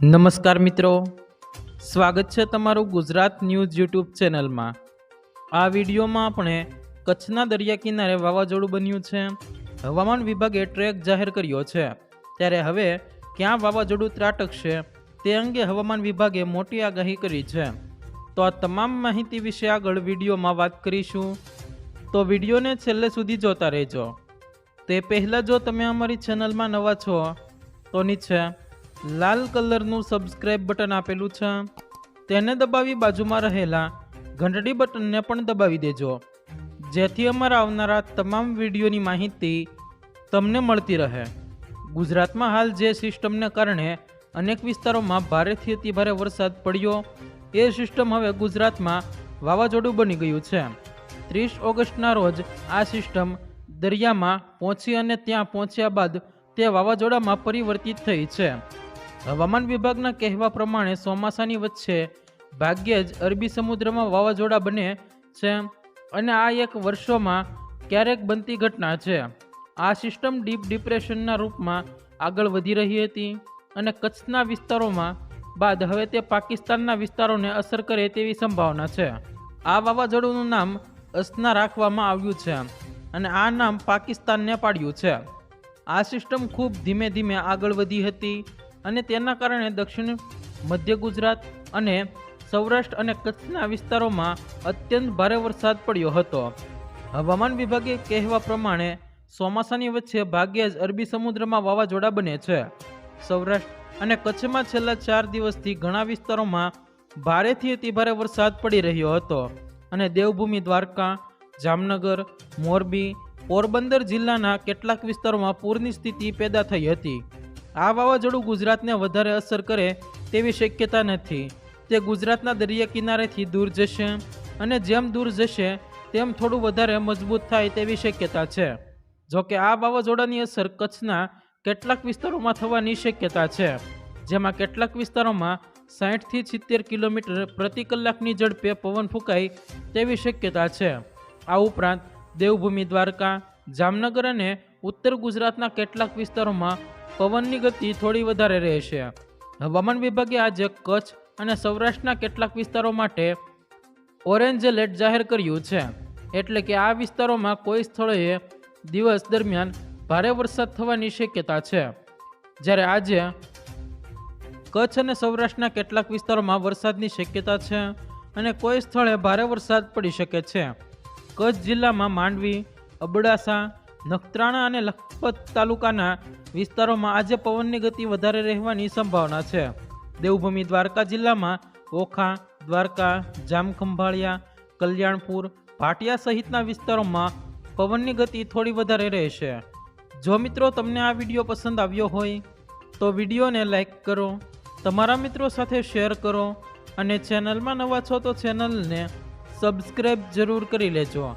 નમસ્કાર મિત્રો. સ્વાગત છે તમારું ગુજરાત ન્યૂઝ યુટ્યુબ ચેનલમાં. આ વિડીયોમાં આપણે કચ્છના દરિયા કિનારે વાવાઝોડું બન્યું છે. હવામાન વિભાગે ટ્રેક જાહેર કર્યો છે. ત્યારે હવે ક્યાં વાવાઝોડું ત્રાટકશે તે અંગે હવામાન વિભાગે મોટી આગાહી કરી છે. તો આ તમામ માહિતી વિશે આગળ વિડીયોમાં વાત કરીશું. તો વિડીયોને છેલ્લે સુધી જોતા રહેજો. તે પહેલાં જો તમે અમારી ચેનલમાં નવા છો, તો નીચે લાલ કલરનું સબસ્ક્રાઇબ બટન આપેલું છે. તેને દબાવી બાજુમાં રહેલા ઘંટડી બટનને પણ દબાવી દેજો. જેથી અમારા આવનારા તમામ વિડીયોની માહિતી તમને મળતી રહે. ગુજરાતમાં હાલ જે સિસ્ટમને કારણે અનેક વિસ્તારોમાં ભારેથી અતિ ભારે વરસાદ પડ્યો, એ સિસ્ટમ હવે ગુજરાતમાં વાવાઝોડું બની ગયું છે. ત્રીસ ઓગસ્ટના રોજ આ સિસ્ટમ દરિયામાં પહોંચી અને ત્યાં પહોંચ્યા બાદ તે વાવાઝોડામાં પરિવર્તિત થઈ છે. હવામાન વિભાગના કહેવા પ્રમાણે ચોમાસાની વચ્ચે ભાગ્યે જ અરબી સમુદ્રમાં વાવાઝોડા બને છે અને આ એક વર્ષોમાં ક્યારેક બનતી ઘટના છે. આ સિસ્ટમ ડીપ ડિપ્રેશનના રૂપમાં આગળ વધી રહી હતી અને કચ્છના વિસ્તારોમાં બાદ હવે તે પાકિસ્તાનના વિસ્તારોને અસર કરે તેવી સંભાવના છે. આ વાવાઝોડુંનું નામ અસના રાખવામાં આવ્યું છે અને આ નામ પાકિસ્તાનને પાડ્યું છે. આ સિસ્ટમ ખૂબ ધીમે ધીમે આગળ વધી હતી અને તેના કારણે દક્ષિણ, મધ્ય ગુજરાત અને સૌરાષ્ટ્ર અને કચ્છના વિસ્તારોમાં અત્યંત ભારે વરસાદ પડ્યો હતો. હવામાન વિભાગે કહેવા પ્રમાણે ચોમાસાની વચ્ચે ભાગ્યે જ અરબી સમુદ્રમાં વાવાઝોડા બને છે. સૌરાષ્ટ્ર અને કચ્છમાં છેલ્લા ચાર દિવસથી ઘણા વિસ્તારોમાં ભારેથી અતિભારે વરસાદ પડી રહ્યો હતો અને દેવભૂમિ દ્વારકા, જામનગર, મોરબી, પોરબંદર જિલ્લાના કેટલાક વિસ્તારોમાં પૂરની સ્થિતિ પેદા થઈ હતી. આ વાવાઝોડું ગુજરાતને વધારે અસર કરે તેવી શક્યતા નથી. તે ગુજરાતના દરિયા કિનારેથી દૂર જશે અને જેમ દૂર જશે, તેમ થોડું વધારે મજબૂત થાય તેવી શક્યતા છે. જોકે આ વાવાઝોડાની અસર કચ્છના કેટલાક વિસ્તારોમાં થવાની શક્યતા છે, જેમાં કેટલાક વિસ્તારોમાં સાહીઠથી સિત્તેર કિલોમીટર પ્રતિ કલાકની ઝડપે પવન ફૂંકાય તેવી શક્યતા છે. આ ઉપરાંત દેવભૂમિ દ્વારકા, જામનગર અને ઉત્તર ગુજરાતના કેટલાક વિસ્તારોમાં પવનની ગતિ થોડી વધારે રહેશે. હવામાન વિભાગે આજે કચ્છ અને સૌરાષ્ટ્રના કેટલાક વિસ્તારો માટે ઓરેન્જ એલર્ટ જાહેર કર્યું છે. એટલે કે આ વિસ્તારોમાં કોઈ સ્થળોએ દિવસ દરમિયાન ભારે વરસાદ થવાની શક્યતા છે. જ્યારે આજે કચ્છ અને સૌરાષ્ટ્રના કેટલાક વિસ્તારોમાં વરસાદની શક્યતા છે અને કોઈ સ્થળે ભારે વરસાદ પડી શકે છે. કચ્છ જિલ્લામાં માંડવી, અબડાસા નખત્રાણા અને લખપત તાલુકાના વિસ્તારોમાં આજે પવનની ગતિ વધારે રહેવાની સંભાવના છે. દેવભૂમિ દ્વારકા જિલ્લામાં ઓખા, દ્વારકા, જામખંભાળિયા, કલ્યાણપુર, ભાટિયા સહિતના વિસ્તારોમાં પવનની ગતિ થોડી વધારે રહેશે. જો મિત્રો તમને આ વીડિયો પસંદ આવ્યો હોય, તો વિડીયોને લાઈક કરો, તમારા મિત્રો સાથે શેર કરો અને ચેનલમાં નવા છો તો ચેનલને સબસ્ક્રાઈબ જરૂર કરી લેજો.